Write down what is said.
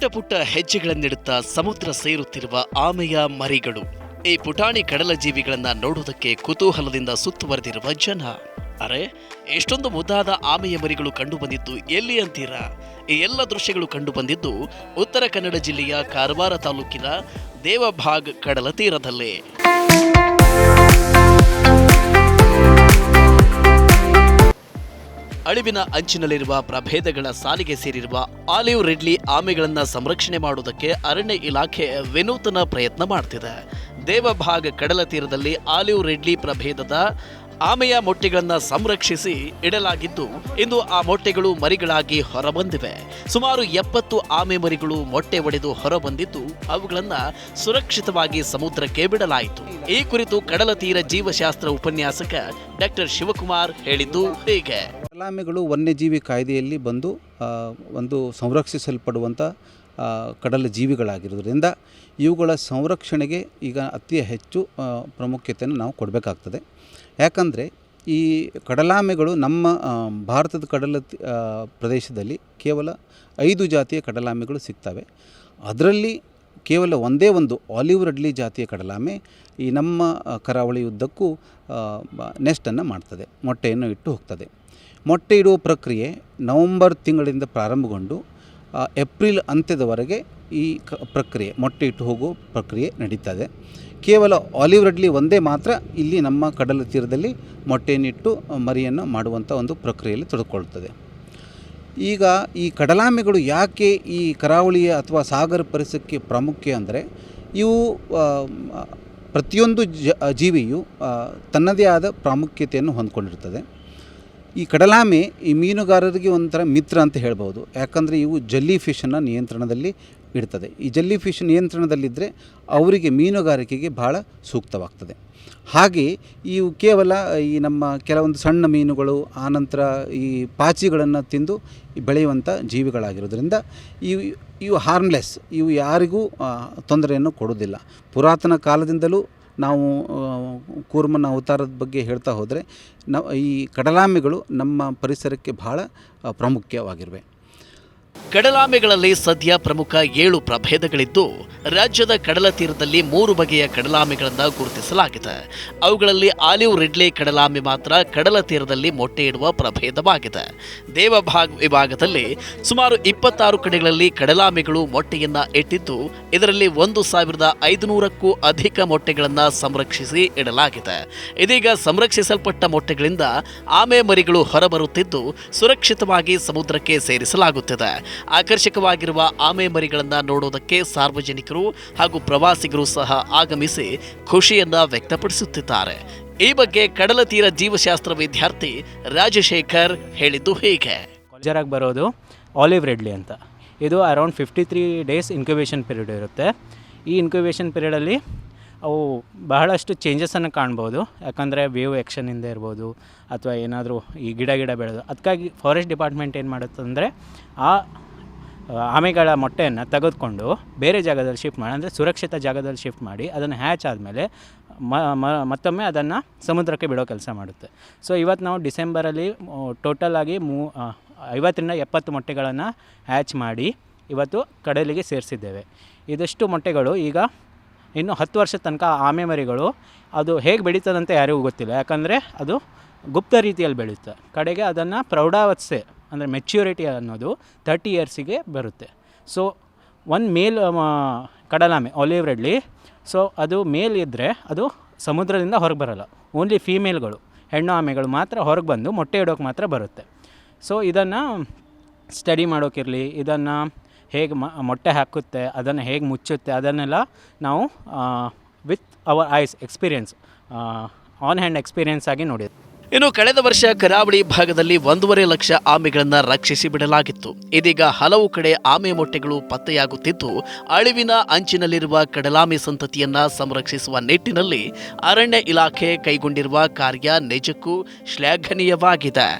ಪುಟ್ಟ ಪುಟ್ಟ ಹೆಜ್ಜೆಗಳನ್ನಿಡುತ್ತಾ ಸಮುದ್ರ ಸೇರುತ್ತಿರುವ ಆಮೆಯ ಮರಿಗಳು. ಈ ಪುಟಾಣಿ ಕಡಲ ಜೀವಿಗಳನ್ನ ನೋಡುವುದಕ್ಕೆ ಕುತೂಹಲದಿಂದ ಸುತ್ತುವರೆದಿರುವ ಜನ. ಅರೆ, ಎಷ್ಟೊಂದು ಮುದ್ದಾದ ಆಮೆಯ ಮರಿಗಳು ಕಂಡು ಬಂದಿದ್ದು ಎಲ್ಲಿ ಅಂತೀರಾ? ಈ ಎಲ್ಲ ದೃಶ್ಯಗಳು ಕಂಡು ಬಂದಿದ್ದು ಉತ್ತರ ಕನ್ನಡ ಜಿಲ್ಲೆಯ ಕಾರವಾರ ತಾಲೂಕಿನ ದೇವಭಾಗ್ ಕಡಲ ತೀರದಲ್ಲೇ. ಅಳಿವಿನ ಅಂಚಿನಲ್ಲಿರುವ ಪ್ರಭೇದಗಳ ಸಾಲಿಗೆ ಸೇರಿರುವ ಆಲಿವ್ ರಿಡ್ಲಿ ಆಮೆಗಳನ್ನು ಸಂರಕ್ಷಣೆ ಮಾಡುವುದಕ್ಕೆ ಅರಣ್ಯ ಇಲಾಖೆ ವಿನೂತನ ಪ್ರಯತ್ನ ಮಾಡ್ತಿದೆ. ದೇವಭಾಗ ಕಡಲ ತೀರದಲ್ಲಿ ಆಲಿವ್ ರಿಡ್ಲಿ ಪ್ರಭೇದದ ಆಮೆಯ ಮೊಟ್ಟೆಗಳನ್ನು ಸಂರಕ್ಷಿಸಿ ಇಡಲಾಗಿದ್ದು, ಇಂದು ಆ ಮೊಟ್ಟೆಗಳು ಮರಿಗಳಾಗಿ ಹೊರಬಂದಿವೆ. ಸುಮಾರು ಎಪ್ಪತ್ತು ಆಮೆ ಮರಿಗಳು ಮೊಟ್ಟೆ ಒಡೆದು ಹೊರಬಂದಿದ್ದು, ಅವುಗಳನ್ನು ಸುರಕ್ಷಿತವಾಗಿ ಸಮುದ್ರಕ್ಕೆ ಬಿಡಲಾಯಿತು. ಈ ಕುರಿತು ಕಡಲ ತೀರ ಜೀವಶಾಸ್ತ್ರ ಉಪನ್ಯಾಸಕ ಡಾಕ್ಟರ್ ಶಿವಕುಮಾರ್ ಹೇಳಿದ್ದು ಹೀಗೆ. ಕಡಲಾಮೆಗಳು ವನ್ಯಜೀವಿ ಕಾಯ್ದೆಯಲ್ಲಿ ಬಂದು ಒಂದು ಸಂರಕ್ಷಿಸಲ್ಪಡುವಂಥ ಕಡಲ ಜೀವಿಗಳಾಗಿರೋದ್ರಿಂದ ಇವುಗಳ ಸಂರಕ್ಷಣೆಗೆ ಈಗ ಅತಿ ಹೆಚ್ಚು ಪ್ರಾಮುಖ್ಯತೆಯನ್ನು ನಾವು ಕೊಡಬೇಕಾಗ್ತದೆ. ಯಾಕಂದರೆ ಈ ಕಡಲಾಮೆಗಳು ನಮ್ಮ ಭಾರತದ ಕಡಲ ಪ್ರದೇಶದಲ್ಲಿ ಕೇವಲ ಐದು ಜಾತಿಯ ಕಡಲಾಮೆಗಳು ಸಿಗ್ತವೆ. ಅದರಲ್ಲಿ ಕೇವಲ ಒಂದೇ ಒಂದು ಆಲಿವ್ ರಡ್ಲಿ ಜಾತಿಯ ಕಡಲಾಮೆ ಈ ನಮ್ಮ ಕರಾವಳಿಯುದ್ದಕ್ಕೂ ಕರಾವಳಿ ಉದ್ದಕ್ಕೂ ನೆಸ್ಟನ್ನು ಮಾಡ್ತದೆ, ಮೊಟ್ಟೆಯನ್ನು ಇಟ್ಟು ಹೋಗ್ತದೆ. ಮೊಟ್ಟೆ ಇಡುವ ಪ್ರಕ್ರಿಯೆ ನವಂಬರ್ ತಿಂಗಳಿಂದ ಪ್ರಾರಂಭಗೊಂಡು ಏಪ್ರಿಲ್ ಅಂತ್ಯದವರೆಗೆ ಈ ಕ ಪ್ರಕ್ರಿಯೆ, ಮೊಟ್ಟೆ ಇಟ್ಟು ಹೋಗೋ ಪ್ರಕ್ರಿಯೆ ನಡೀತದೆ. ಕೇವಲ ಆಲಿವ್ ರೆಡ್ಲಿ ಒಂದೇ ಮಾತ್ರ ಇಲ್ಲಿ ನಮ್ಮ ಕಡಲ ತೀರದಲ್ಲಿ ಮೊಟ್ಟೆಯನ್ನಿಟ್ಟು ಮರಿಯನ್ನು ಮಾಡುವಂಥ ಒಂದು ಪ್ರಕ್ರಿಯೆಯಲ್ಲಿ ತೊಡಕೊಳ್ತದೆ. ಈಗ ಈ ಕಡಲಾಮೆಗಳು ಯಾಕೆ ಈ ಕರಾವಳಿಯ ಅಥವಾ ಸಾಗರ ಪರಿಸರಕ್ಕೆ ಪ್ರಾಮುಖ್ಯ ಅಂದರೆ, ಇವು ಪ್ರತಿಯೊಂದು ಜೀವಿಯು ತನ್ನದೇ ಆದ ಪ್ರಾಮುಖ್ಯತೆಯನ್ನು ಹೊಂದ್ಕೊಂಡಿರ್ತದೆ. ಈ ಕಡಲಾಮೆ ಈ ಮೀನುಗಾರರಿಗೆ ಒಂಥರ ಮಿತ್ರ ಅಂತ ಹೇಳ್ಬೋದು. ಯಾಕಂದರೆ ಇವು ಜಲ್ಲಿ ಫಿಶನ್ನು ನಿಯಂತ್ರಣದಲ್ಲಿ ಇಡ್ತದೆ. ಈ ಜಲ್ಲಿ ಫಿಶ್ ನಿಯಂತ್ರಣದಲ್ಲಿದ್ದರೆ ಅವರಿಗೆ ಮೀನುಗಾರಿಕೆಗೆ ಭಾಳ ಸೂಕ್ತವಾಗ್ತದೆ. ಹಾಗೆ ಇವು ಕೇವಲ ಈ ನಮ್ಮ ಕೆಲವೊಂದು ಸಣ್ಣ ಮೀನುಗಳು, ಆನಂತರ ಈ ಪಾಚಿಗಳನ್ನು ತಿಂದು ಬೆಳೆಯುವಂಥ ಜೀವಿಗಳಾಗಿರೋದ್ರಿಂದ ಇವು ಇವು ಹಾರ್ಮ್ಲೆಸ್ ಇವು ಯಾರಿಗೂ ತೊಂದರೆಯನ್ನು ಕೊಡೋದಿಲ್ಲ ಪುರಾತನ ಕಾಲದಿಂದಲೂ ನಾವು ಕೂರ್ಮನ ಅವತಾರದ ಬಗ್ಗೆ ಹೇಳ್ತಾ ಹೋದರೆ ನ ಈ ಕಡಲಾಮೆಗಳು ನಮ್ಮ ಪರಿಸರಕ್ಕೆ ಆ, ಪ್ರಾಮುಖ್ಯವಾಗಿರುವೆ. ಕಡಲಾಮೆಗಳಲ್ಲಿ ಸದ್ಯ ಪ್ರಮುಖ ಏಳು ಪ್ರಭೇದಗಳಿದ್ದು, ರಾಜ್ಯದ ಕಡಲ ತೀರದಲ್ಲಿ ಮೂರು ಬಗೆಯ ಕಡಲಾಮೆಗಳನ್ನು ಗುರುತಿಸಲಾಗಿದೆ. ಅವುಗಳಲ್ಲಿ ಆಲಿವ್ ರಿಡ್ಲೆ ಕಡಲಾಮೆ ಮಾತ್ರ ಕಡಲ ತೀರದಲ್ಲಿ ಮೊಟ್ಟೆ ಇಡುವ ಪ್ರಭೇದವಾಗಿದೆ. ದೇವಭಾಗ್ ವಿಭಾಗದಲ್ಲಿ ಸುಮಾರು ಇಪ್ಪತ್ತಾರು ಕಡೆಗಳಲ್ಲಿ ಕಡಲಾಮೆಗಳು ಮೊಟ್ಟೆಯನ್ನ ಇಟ್ಟಿದ್ದು, ಇದರಲ್ಲಿ ಒಂದು ಸಾವಿರದ ಐದುನೂರಕ್ಕೂ ಅಧಿಕ ಮೊಟ್ಟೆಗಳನ್ನು ಸಂರಕ್ಷಿಸಿ ಇಡಲಾಗಿದೆ. ಇದೀಗ ಸಂರಕ್ಷಿಸಲ್ಪಟ್ಟ ಮೊಟ್ಟೆಗಳಿಂದ ಆಮೆ ಮರಿಗಳು ಹೊರಬರುತ್ತಿದ್ದು, ಸುರಕ್ಷಿತವಾಗಿ ಸಮುದ್ರಕ್ಕೆ ಸೇರಿಸಲಾಗುತ್ತಿದೆ. ಆಕರ್ಷಕವಾಗಿರುವ ಆಮೆ ಮರಿಗಳನ್ನು ನೋಡೋದಕ್ಕೆ ಸಾರ್ವಜನಿಕರು ಹಾಗೂ ಪ್ರವಾಸಿಗರು ಸಹ ಆಗಮಿಸಿ ಖುಷಿಯನ್ನ ವ್ಯಕ್ತಪಡಿಸುತ್ತಿದ್ದಾರೆ. ಈ ಬಗ್ಗೆ ಕಡಲ ತೀರ ಜೀವಶಾಸ್ತ್ರ ವಿದ್ಯಾರ್ಥಿ ರಾಜಶೇಖರ್ ಹೇಳಿದ್ದು ಹೀಗೆ. ಜರಾಗಿ ಬರೋದು ಆಲಿವ್ ರೆಡ್ಲಿ ಅಂತ. ಇದು around fifty three days incubation period ಇರುತ್ತೆ. ಈ ಇನ್ಕ್ಯುಬೇಷನ್ ಪೀರಿಯಡಲ್ಲಿ ಅವು ಬಹಳಷ್ಟು ಚೇಂಜಸನ್ನು ಕಾಣ್ಬೋದು. ಯಾಕಂದರೆ ವೇವ್ ಆ್ಯಕ್ಷನಿಂದ ಇರ್ಬೋದು, ಅಥವಾ ಏನಾದರೂ ಈ ಗಿಡ ಗಿಡ ಬೆಳೆದು. ಅದಕ್ಕಾಗಿ ಫಾರೆಸ್ಟ್ ಡಿಪಾರ್ಟ್ಮೆಂಟ್ ಏನು ಮಾಡುತ್ತೆ ಅಂದರೆ ಆ ಆಮೆಗಳ ಮೊಟ್ಟೆಯನ್ನು ತೆಗೆದುಕೊಂಡು ಬೇರೆ ಜಾಗದಲ್ಲಿ ಶಿಫ್ಟ್ ಮಾಡಿ, ಅಂದರೆ ಸುರಕ್ಷಿತ ಜಾಗದಲ್ಲಿ ಶಿಫ್ಟ್ ಮಾಡಿ, ಅದನ್ನು ಹ್ಯಾಚ್ ಆದಮೇಲೆ ಮತ್ತೊಮ್ಮೆ ಅದನ್ನು ಸಮುದ್ರಕ್ಕೆ ಬಿಡೋ ಕೆಲಸ ಮಾಡುತ್ತೆ. ಸೊ ಇವತ್ತು ನಾವು ಡಿಸೆಂಬರಲ್ಲಿ ಟೋಟಲ್ ಆಗಿ ಮೂ ಐವತ್ತರಿಂದ ಎಪ್ಪತ್ತು ಮೊಟ್ಟೆಗಳನ್ನು ಹ್ಯಾಚ್ ಮಾಡಿ ಇವತ್ತು ಕಡಲಿಗೆ ಸೇರಿಸಿದ್ದೇವೆ. ಇದಷ್ಟು ಮೊಟ್ಟೆಗಳು ಈಗ ಇನ್ನು ಹತ್ತು ವರ್ಷದ ತನಕ ಆಮೆ ಮರಿಗಳು ಅದು ಹೇಗೆ ಬೆಳೀತದಂತ ಯಾರಿಗೂ ಗೊತ್ತಿಲ್ಲ. ಯಾಕಂದರೆ ಅದು ಗುಪ್ತ ರೀತಿಯಲ್ಲಿ ಬೆಳೆಯುತ್ತೆ ಕಡೆಗೆ ಅದನ್ನು ಪ್ರೌಢಾವಸ್ಥೆ ಅಂದರೆ ಮೆಚ್ಯೂರಿಟಿ ಅನ್ನೋದು ತರ್ಟಿ ಇಯರ್ಸಿಗೆ ಬರುತ್ತೆ. ಸೊ ಒಂದು ಮೇಲ್ ಕಡಲಾಮೆ ಒಲಿವ್ ರೆಡ್ಲಿ ಸೊ ಅದು ಮೇಲ್ ಇದ್ದರೆ ಅದು ಸಮುದ್ರದಿಂದ ಹೊರಗೆ ಬರಲ್ಲ. ಓನ್ಲಿ ಫೀಮೇಲ್ಗಳು ಹೆಣ್ಣು ಆಮೆಗಳು ಮಾತ್ರ ಹೊರಗೆ ಬಂದು ಮೊಟ್ಟೆ ಇಡೋಕೆ ಮಾತ್ರ ಬರುತ್ತೆ. ಸೊ ಇದನ್ನು ಸ್ಟಡಿ ಮಾಡೋಕ್ಕಿರಲಿ ಇದನ್ನು ಹೇಗೆ ಮೊಟ್ಟೆ ಹಾಕುತ್ತೆ, ಅದನ್ನು ಹೇಗೆ ಮುಚ್ಚುತ್ತೆ, ಅದನ್ನೆಲ್ಲ ನಾವು with our eyes experience on hand experience ಆಗಿ ನೋಡಿದ್ವಿ ಇನ್ನು ಕಳೆದ ವರ್ಷ ಕರಾವಳಿ ಭಾಗದಲ್ಲಿ ಒಂದೂವರೆ ಲಕ್ಷ ಆಮೆಗಳನ್ನು ರಕ್ಷಿಸಿ ಬಿಡಲಾಗಿತ್ತು. ಇದೀಗ ಹಲವು ಕಡೆ ಆಮೆ ಮೊಟ್ಟೆಗಳು ಪತ್ತೆಯಾಗುತ್ತಿದ್ದು, ಅಳಿವಿನ ಅಂಚಿನಲ್ಲಿರುವ ಕಡಲಾಮೆ ಸಂತತಿಯನ್ನ ಸಂರಕ್ಷಿಸುವ ನಿಟ್ಟಿನಲ್ಲಿ ಅರಣ್ಯ ಇಲಾಖೆ ಕೈಗೊಂಡಿರುವ ಕಾರ್ಯ ನಿಜಕ್ಕೂ ಶ್ಲಾಘನೀಯವಾಗಿದೆ.